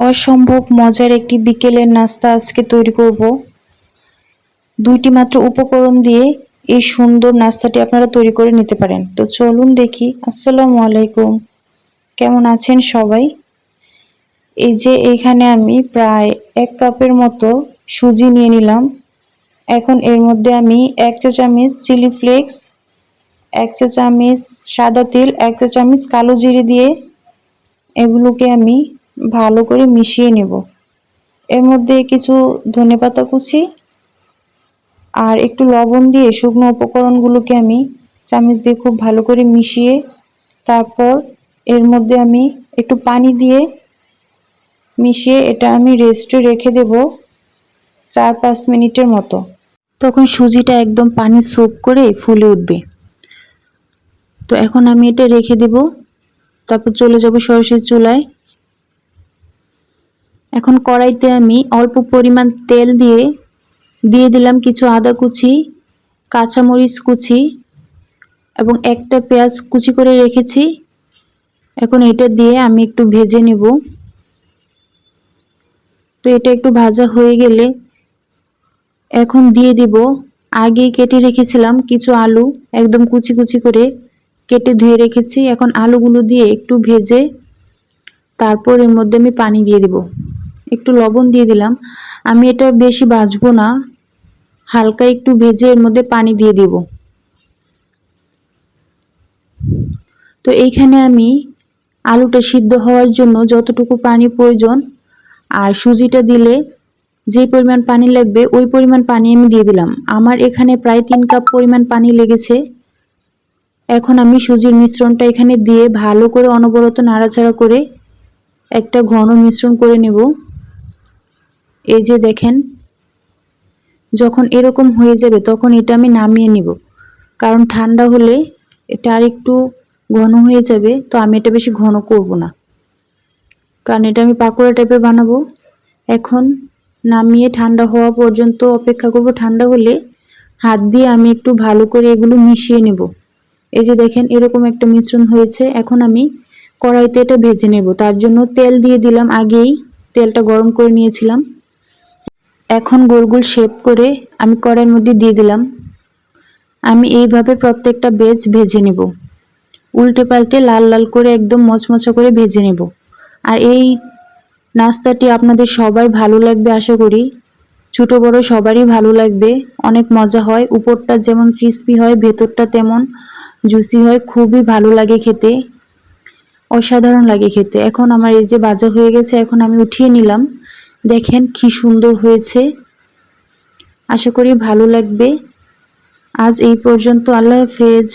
অসম্ভব মজার একটি বিকেলের নাস্তা আজকে তৈরি করব। দুইটি মাত্র উপকরণ দিয়ে এই সুন্দর নাস্তাটি আপনারা তৈরি করে নিতে পারেন। তো চলুন দেখি। আসসালামু আলাইকুম। কেমন আছেন সবাই? এই যে এইখানে আমি প্রায় এক কাপের মতো সুজি নিয়ে নিলাম। এখন এর মধ্যে আমি এক চা চামচ চিলি ফ্লেক্স, এক চা চামচ সাদা তিল, এক চা চামচ কালো জিরে দিয়ে এগুলোকে আমি ভালো করে মিশিয়ে নেব। এর মধ্যে কিছু ধনেপাতা কুচি আর একটু লবণ দিয়ে শুকনো উপকরণগুলোকে আমি চামচ দিয়ে খুব ভালো করে মিশিয়ে তারপর এর মধ্যে আমি একটু পানি দিয়ে মিশিয়ে এটা আমি রেস্টে রেখে দেব চার পাঁচ মিনিটের মতো। তখন সুজিটা একদম পানি সোপ করে ফুলে উঠবে। তো এখন আমি এটা রেখে দেব। তারপর চলে যাব সরাসরি চুলায়। এখন কড়াইতে আমি অল্প পরিমাণ তেল দিয়ে দিয়ে দিলাম কিছু আদা কুচি, কাঁচামরিচ কুচি এবং একটা পেঁয়াজ কুচি করে রেখেছি। এখন এটা দিয়ে আমি একটু ভেজে নেব। তো এটা একটু ভাজা হয়ে গেলে এখন দিয়ে দিব। আগে কেটে রেখেছিলাম কিছু আলু, একদম কুচি কুচি করে কেটে ধুয়ে রেখেছি। এখন আলুগুলো দিয়ে একটু ভেজে তারপর এর মধ্যে আমি পানি দিয়ে দিব। একটু লবণ দিয়ে দিলাম। আমি এটা বেশি বাজবো না। হালকা একটু ভেজে এর মধ্যে পানি দিয়ে দিব। তো এইখানে আমি আলুটা সিদ্ধ হওয়ার জন্য যতটুকু পানি প্রয়োজন আর সুজিটা দিলে যে পরিমাণ পানি লাগবে, ওই পরিমাণ পানি আমি দিয়ে দিলাম। আমার এখানে প্রায় তিন কাপ পরিমাণ পানি লেগেছে। এখন আমি সুজির মিশ্রণটা এখানে দিয়ে ভালো করে অনবরত নাড়াচাড়া করে একটা ঘন মিশ্রণ করে নেব। এই যে দেখেন, যখন এরকম হয়ে যাবে তখন এটা আমি নামিয়ে নিব। কারণ ঠান্ডা হলে এটা আর একটু ঘন হয়ে যাবে, তো আমি এটা বেশি ঘন করব না। কারণ এটা আমি পাকোড়া টাইপের বানাবো। এখন নামিয়ে ঠান্ডা হওয়া পর্যন্ত অপেক্ষা করব। ঠান্ডা হলে হাত দিয়ে আমি একটু ভালো করে এগুলো মিশিয়ে নেব। এই যে দেখেন, এরকম একটা মিশ্রণ হয়েছে। এখন আমি কড়াইতে এটা ভেজে নেব। তার জন্য তেল দিয়ে দিলাম। আগেই তেলটা গরম করে নিয়েছিলাম। এখন গোল গোল শেপ করে আমি কড়াইয়ের মধ্যে দিয়ে দিলাম। আমি এইভাবে প্রত্যেকটা বেজ ভেজে নেব। উল্টে পাল্টে লাল লাল করে একদম মচমচা করে ভেজে নেব। আর এই নাস্তাটি আপনাদের সবার ভালো লাগবে, আশা করি। ছোটো বড় সবারই ভালো লাগবে। অনেক মজা হয়। উপরটা যেমন ক্রিস্পি হয়, ভেতরটা তেমন জুসি হয়। খুবই ভালো লাগে খেতে। অসাধারণ লাগে খেতে। এখন আমার এই যে বাজা হয়ে গেছে, এখন আমি উঠিয়ে নিলাম। দেখেন কি সুন্দর হয়েছে। আশা করি ভালো লাগবে। আজ এই পর্যন্ত আল্লাহ হাফেজ।